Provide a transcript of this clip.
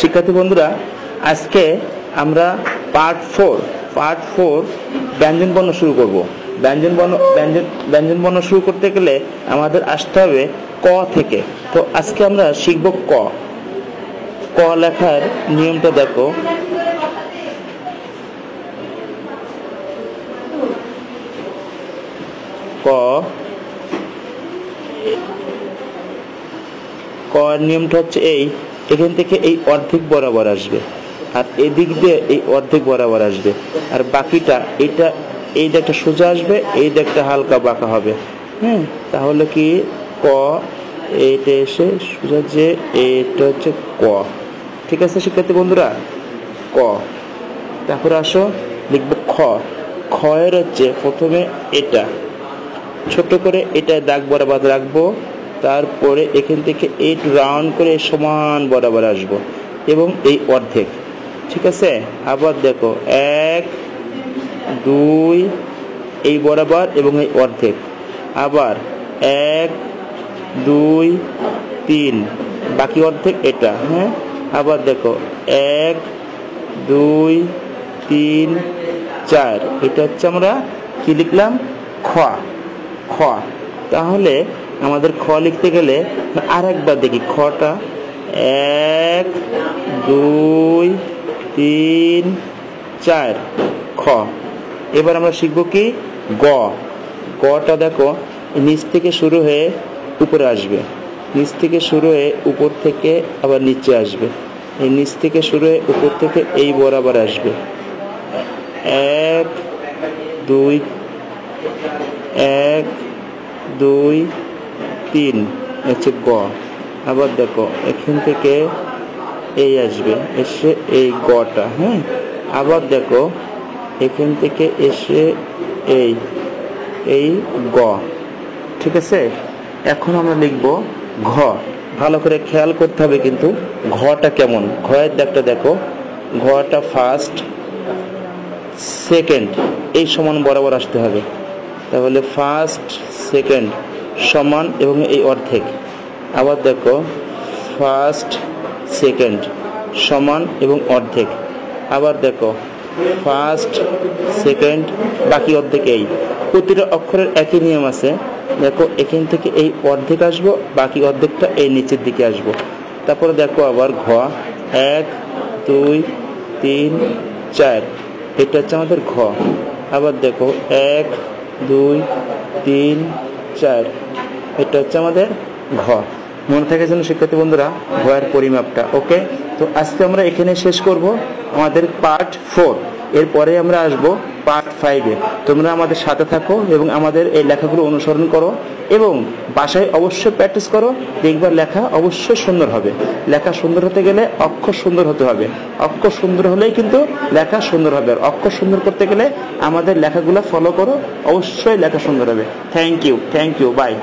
শিক্ষার্থী বন্ধুরা, আজকে আমরা পার্ট ফোর পার্ট ফোর ব্যঞ্জন বর্ণ শুরু করব। ব্যঞ্জন বর্ণ, ব্যঞ্জন ব্যঞ্জন বর্ণ শুরু করতে গেলে আমাদের আসতে হবে ক থেকে। তো আজকে আমরা শিখব ক। ক লেখার নিয়মটা দেখো। ক ক নিয়মটা হচ্ছে এই, এখান থেকে এই অর্ধেক বরাবর আসবে। আর এদিক দিয়ে এই অর্ধেক বরাবর আসবে। আর বাকিটা, এটা, এই দিকটা সোজা আসবে, এই দিকটা হালকা বাঁকা হবে। হ্যাঁ তাহলে কি ক, এটা এসে সোজা যে এটা হচ্ছে ক। ঠিক আছে শিক্ষার্থী বন্ধুরা? ক। তারপরে আসো, লিখব খ। খ এর হচ্ছে প্রথমে এটা। ছোট করে এটা দাগ বরাবর রাখব। তারপরে এখান থেকে এইট রাউন্ড করে সমান বরাবর আসব। এবং এই অর্ধেক। ঠিক আছে? আবার দেখো, এক, দুই, এই বরাবর এবং এই অর্ধেক। আবার এক, দুই, তিন। বাকি অর্ধেক এটা হ্যাঁ? আবার দেখো, এক, দুই, তিন, চার। এটা হচ্ছে আমরা কি লিখলাম? খ। খ। তাহলে আমাদের খ লিখতে গেলে আর একবার দেখি খটা এক, দুই, তিন, চার, খ। এবার আমরা শিখব কি? গ। গটা দেখো, নিচ থেকে শুরু হয়ে উপরে আসবে। নিচ থেকে শুরু হয়ে উপর থেকে আবার নিচে আসবে। এই নিচ থেকে শুরু হয়ে উপর থেকে এই বরাবর আসবে। এক, দুই, এক দুই, তিন, হচ্ছে গ। আবার দেখো, এখান থেকে এই আসবে, এসে এই গটা হ্যাঁ? আবার দেখো, এখান থেকে এসে এই এই গ, ঠিক আছে? এখন আমরা লিখব ঘ। ভালো করে খেয়াল করতে হবে কিন্তু ঘটা কেমন? ঘয়ের দাগটা দেখো, ঘটা ফার্স্ট সেকেন্ড এই সমান বরাবর আসতে হবে। তাহলে ফার্স্ট সেকেন্ড সমান এবং এই অর্ধেক। আবার দেখো ফার্স্ট সেকেন্ড সমান এবং অর্ধেক। আবার দেখো ফার্স্ট সেকেন্ড বাকি অর্ধেক এই। প্রতিটা অক্ষরের একই নিয়ম আছে। দেখো, এখান থেকে এই অর্ধেক আসব, বাকি অর্ধেকটা এই নিচের দিকে আসব। তারপরে দেখো আবার ঘ, এক, দুই, তিন, চার। এটা হচ্ছে আমাদের ঘ। আবার দেখো, এক, দুই তিন, চার। এটা হচ্ছে আমাদের ঘ। মনে থাকে যেন, শিক্ষার্থী বন্ধুরা, ঘয়ের পরিমাপটা, ওকে? তো আজকে আমরা এখানে শেষ করব আমাদের পার্ট ফোর এরপরে আমরা আসব পার্ট ফাইভে তোমরা আমাদের সাথে থাকো এবং আমাদের এই লেখাগুলো অনুসরণ করো এবং বাসায় অবশ্যই প্র্যাকটিস করো দেখবার লেখা অবশ্যই সুন্দর হবে। লেখা সুন্দর হতে গেলে অক্ষর সুন্দর হতে হবে। অক্ষর সুন্দর হলেই কিন্তু লেখা সুন্দর হবে। আর অক্ষর সুন্দর করতে গেলে আমাদের লেখাগুলো ফলো করো, অবশ্যই লেখা সুন্দর হবে। Thank you thank you bye